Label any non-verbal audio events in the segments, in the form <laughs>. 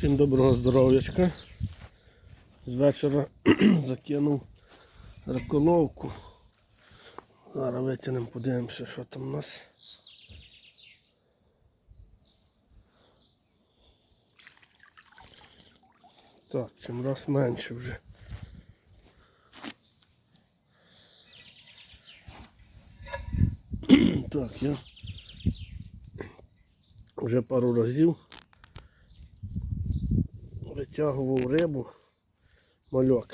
Всім доброго здоров'ячка. З вечора <clears throat> закинув раколовку. Зараз витягнемо, подивимося, що там у нас. Так, чим раз менше вже. <clears throat> Так, я вже пару разів витягував рибу, мальок.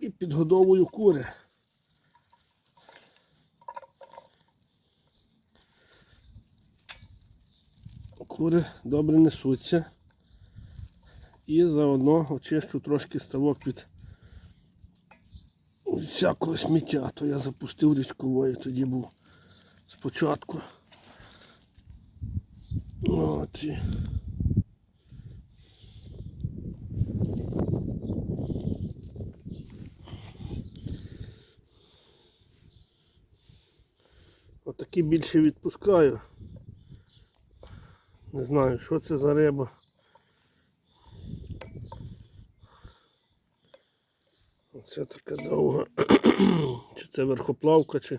І підгодовую кури. Кури добре несуться. І заодно очищу трошки ставок від всякого сміття. То я запустив річкової, тоді був спочатку. От. Отакі більше відпускаю. Не знаю, що це за риба. Оце така довга. <clears throat> чи це верхоплавка, чи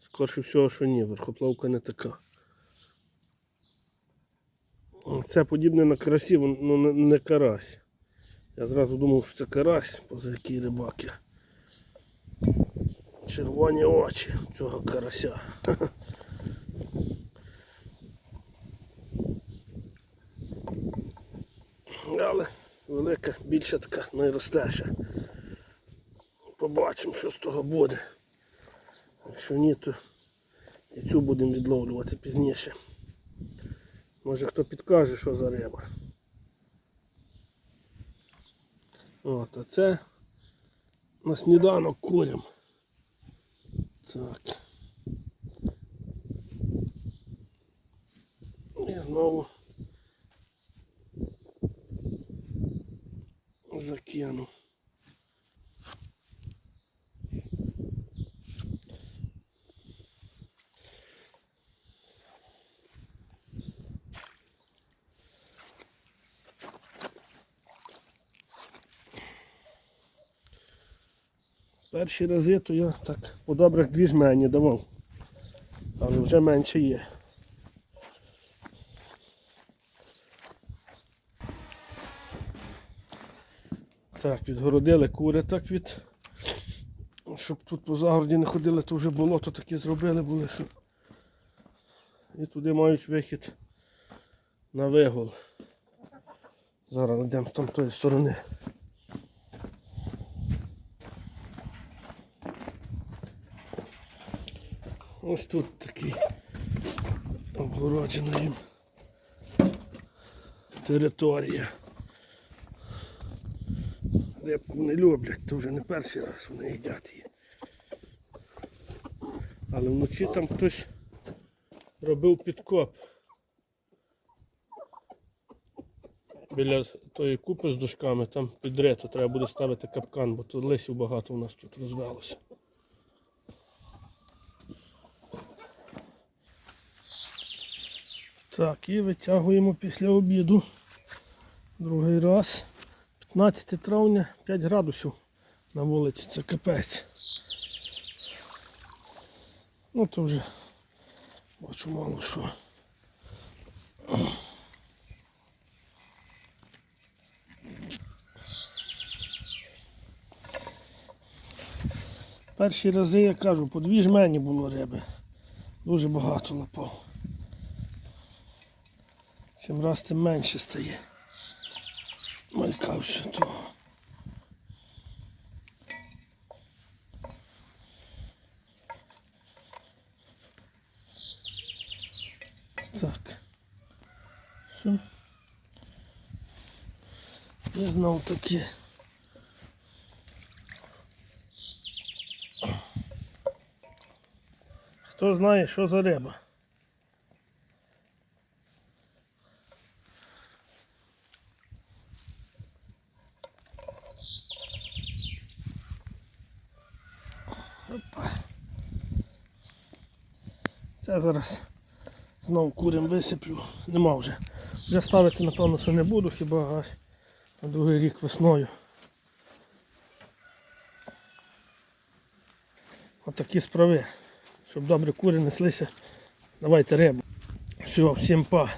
скорше всього, що ні, верхоплавка не така. Це подібне на карасі, вон- ну не, карась. Я зразу думав, що це карась, поза який рибак я. Червоні очі цього карася. <laughs> Але велика, більша така найростеша. Побачимо, що з того буде. Якщо ні, то і цю будемо відловлювати пізніше. Може хто підкаже, що за риба. От, а це на сніданок курям. Так. І знову закину. Перші рази то я так по добрих дві жмені давав. Але вже менше є. Так, відгородили кури так від. Щоб тут по загороді не ходили, то вже болото таке зробили були, що. І туди мають вихід на вигул. Зараз йдемо з тамтої сторони. Ось тут такий обгороджена їм територія. Рибку не люблять, то вже не перший раз вони їдять її. Але вночі там хтось робив підкоп. Біля тої купи з дошками, там під рето треба буде ставити капкан, бо тут лисів багато у нас тут розвелося. Так, і витягуємо після обіду. Другий раз. 15 травня, 5 градусів на вулиці, це капець. Ну то вже бачу мало що. Перші рази, я кажу, по дві жмені було риби. Дуже багато лапав. Чим раз тим менше стає. Малька того. Так. Все. І знов таки. Хто знає, що за риба? Опа. Це зараз Знову курям висиплю. Нема вже. Вже ставити, напевно, що не буду, хіба аж на другий рік весною. Отакі справи. Щоб добре кури неслися. Давайте рибу. Все, всім па.